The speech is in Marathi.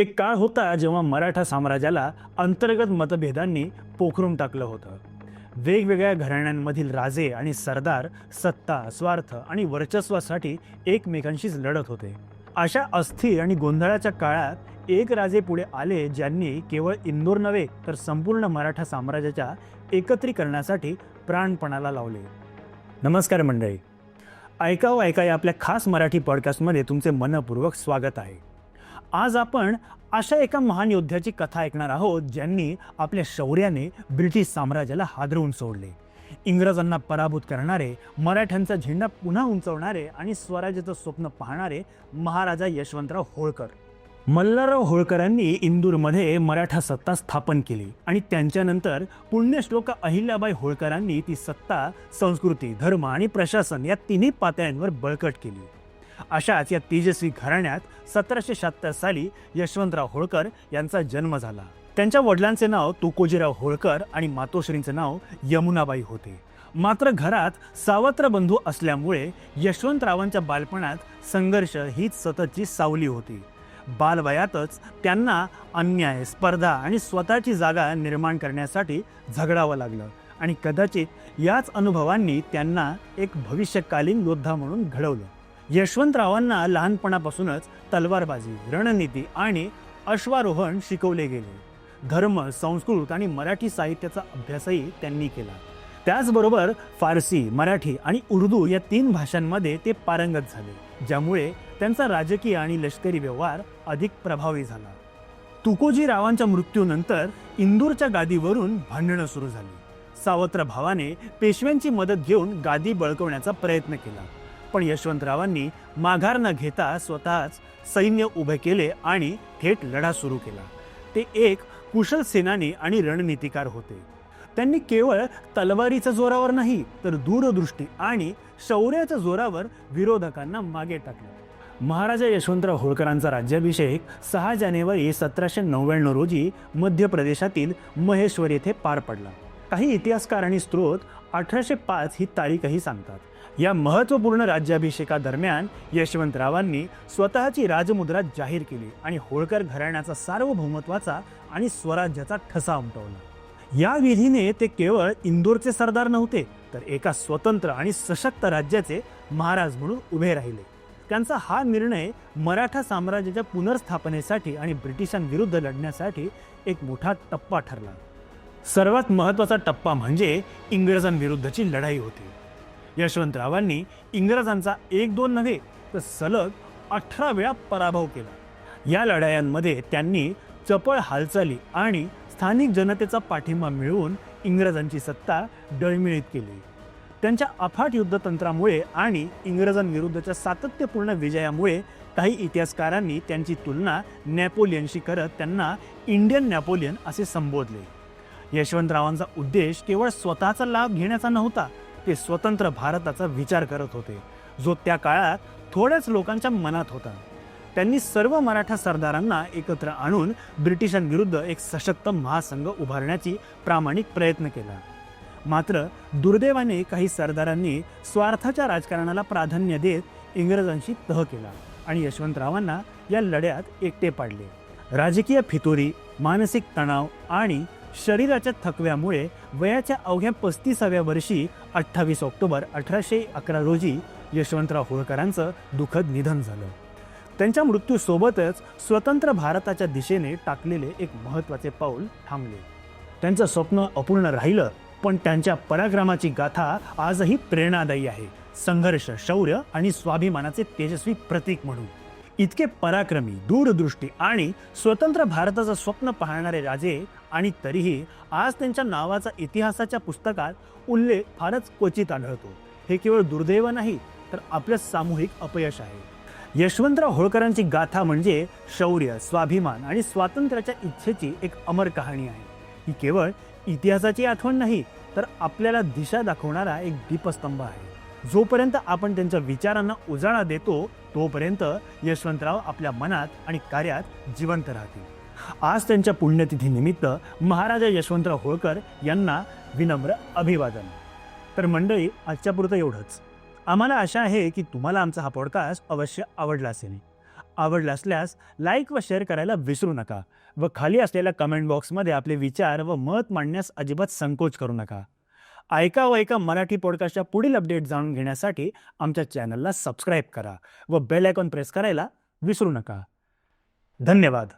एक काळ होता जेव्हा मराठा साम्राज्याला अंतर्गत मतभेदांनी पोखरून टाकलं होतं. वेगवेगळ्या घराण्यांमधील राजे आणि सरदार सत्ता स्वार्थ आणि वर्चस्वासाठी एकमेकांशीच लढत होते. अशा अस्थिर आणि गोंधळाच्या काळात एक राजे पुढे आले ज्यांनी केवळ इंदोर नव्हे तर संपूर्ण मराठा साम्राज्याच्या एकत्रीकरणासाठी प्राणपणाला लावले. नमस्कार मंडळी. ऐकावं ऐका या आपल्या खास मराठी पॉडकास्टमध्ये तुमचे मनपूर्वक स्वागत आहे. आज आपण अशा एका महान योद्ध्याची कथा ऐकणार आहोत ज्यांनी आपल्या शौर्याने ब्रिटिश साम्राज्याला हादरवून सोडले. इंग्रजांना पराभूत करणारे मराठ्यांचा झेंडा पुन्हा उंचवणारे आणि स्वराज्याचं स्वप्न पाहणारे महाराजा यशवंतराव होळकर. मल्हारराव होळकरांनी इंदूरमध्ये मराठा सत्ता स्थापन केली आणि त्यांच्यानंतर पुण्यश्लोक अहिल्याबाई होळकरांनी ती सत्ता संस्कृती धर्म आणि प्रशासन या तिन्ही पातळ्यांवर बळकट केली. अशाच या तेजस्वी घराण्यात सतराशे शहात्तर साली यशवंतराव होळकर यांचा जन्म झाला. त्यांच्या वडिलांचे नाव तुकोजीराव होळकर आणि मातोश्रींचे नाव यमुनाबाई होते. मात्र घरात सावत्र बंधू असल्यामुळे यशवंतरावांच्या बालपणात संघर्ष हीच सततची सावली होती. बालवयातच त्यांना अन्याय स्पर्धा आणि स्वतःची जागा निर्माण करण्यासाठी झगडावं लागलं आणि कदाचित याच अनुभवांनी त्यांना एक भविष्यकालीन योद्धा म्हणून घडवलं. यशवंतरावांना लहानपणापासूनच तलवारबाजी रणनीती आणि अश्वारोहण शिकवले गेले. धर्म संस्कृत आणि मराठी साहित्याचा अभ्यासही त्यांनी केला. त्याचबरोबर फारसी मराठी आणि उर्दू या तीन भाषांमध्ये ते पारंगत झाले ज्यामुळे त्यांचा राजकीय आणि लष्करी व्यवहार अधिक प्रभावी झाला. तुकोजी रावांच्या मृत्यूनंतर इंदूरच्या गादीवरून भांडणं सुरू झाली. सावत्र भावाने पेशव्यांची मदत घेऊन गादी बळकवण्याचा प्रयत्न केला. पण यशवंतरावांनी माघार न घेता स्वतःच सैन्य उभे केले आणि थेट लढा सुरू केला. ते एक कुशल सेनानी आणि रणनीतिकार होते. त्यांनी केवळ तलवारीच्या जोरावर नाही तर दूरदृष्टी आणि शौर्याच्या जोरावर विरोधकांना मागे टाकलं. महाराजा यशवंतराव होळकरांचा राज्याभिषेक सहा जानेवारी सतराशे नव्याण्णव रोजी मध्य प्रदेशातील महेश्वर येथे पार पडला. काही इतिहासकार आणि स्रोत अठराशे पाच ही तारीखही सांगतात. या महत्त्वपूर्ण राज्याभिषेकादरम्यान यशवंतरावांनी स्वतःची राजमुद्रा जाहीर केली आणि होळकर घराण्याचा सार्वभौमत्वाचा आणि स्वराज्याचा ठसा उमटवला. या विधीने ते केवळ इंदोरचे सरदार नव्हते तर एका स्वतंत्र आणि सशक्त राज्याचे महाराज म्हणून उभे राहिले. त्यांचा हा निर्णय मराठा साम्राज्याच्या पुनर्स्थापनेसाठी आणि ब्रिटिशांविरुद्ध लढण्यासाठी एक मोठा टप्पा ठरला. सर्वात महत्त्वाचा टप्पा म्हणजे इंग्रजांविरुद्धची लढाई होती. यशवंतरावांनी इंग्रजांचा एक दोन नव्हे तर सलग अठरा वेळा पराभव केला. या लढायांमध्ये त्यांनी चपळ हालचाली आणि स्थानिक जनतेचा पाठिंबा मिळवून इंग्रजांची सत्ता डळमिळीत केली. त्यांच्या अफाट युद्धतंत्रामुळे आणि इंग्रजांविरुद्धच्या सातत्यपूर्ण विजयामुळे काही इतिहासकारांनी त्यांची तुलना नॅपोलियनशी करत त्यांना इंडियन नॅपोलियन असे संबोधले. यशवंतरावांचा उद्देश केवळ स्वतःचा लाभ घेण्याचा नव्हता ते स्वतंत्र भारताचा विचार करत होते जो त्या काळात थोड्याच लोकांच्या मनात होता. त्यांनी सर्व मराठा सरदारांना एकत्र आणून ब्रिटिशांविरुद्ध एक सशक्त महासंघ उभारण्याची प्रामाणिक प्रयत्न केला. मात्र दुर्दैवाने काही सरदारांनी स्वार्थाच्या राजकारणाला प्राधान्य देत इंग्रजांशी तह केला आणि यशवंतरावांना या लढ्यात एकटे पाडले. राजकीय फितोरी मानसिक तणाव आणि शरीराच्या थकव्यामुळे वयाच्या अवघ्या पस्तीसाव्या वर्षी अठ्ठावीस ऑक्टोबर अठराशे अकरा रोजी यशवंतराव होळकरांचं दुःखद निधन झालं. त्यांच्या मृत्यूसोबतच स्वतंत्र भारताच्या दिशेने टाकलेले एक महत्त्वाचे पाऊल थांबले. त्यांचं स्वप्न अपूर्ण राहिलं पण त्यांच्या पराक्रमाची गाथा आजही प्रेरणादायी आहे. संघर्ष शौर्य आणि स्वाभिमानाचे तेजस्वी प्रतीक म्हणून. इतके पराक्रमी दूरदृष्टी आणि स्वतंत्र भारताचं स्वप्न पाहणारे राजे आणि तरीही आज त्यांच्या नावाचा इतिहासाच्या पुस्तकात उल्लेख फारच क्वचित आढळतो. हे केवळ दुर्दैव नाही तर आपलं सामूहिक अपयश आहे. यशवंतराव होळकरांची गाथा म्हणजे शौर्य स्वाभिमान आणि स्वातंत्र्याच्या इच्छेची एक अमर कहाणी आहे. ही केवळ इतिहासाची आठवण नाही तर आपल्याला दिशा दाखवणारा एक दीपस्तंभ आहे. जोपर्यंत आपण त्यांच्या विचारांना उजाळा देतो तोपर्यंत यशवंतराव आपल्या मनात आणि कार्यात जिवंत राहतील. आज त्यांच्या पुण्यतिथीनिमित्त महाराजा यशवंतराव होळकर यांना विनम्र अभिवादन. तर मंडळी आजच्या पुरतं एवढंच. आम्हाला आशा आहे की तुम्हाला आमचा हा पॉडकास्ट अवश्य आवडला असेल. आवडला असल्यास लाईक व शेअर करायला विसरू नका व खाली असलेल्या कमेंट बॉक्समध्ये आपले विचार व मत मांडण्यास अजिबात संकोच करू नका. ऐका व ऐका मराठी पॉडकास्टच्या पुढील अपडेट जाणून घेण्यासाठी आमच्या चॅनलला सबस्क्राईब करा व बेल आयकॉन प्रेस करायला विसरू नका. धन्यवाद.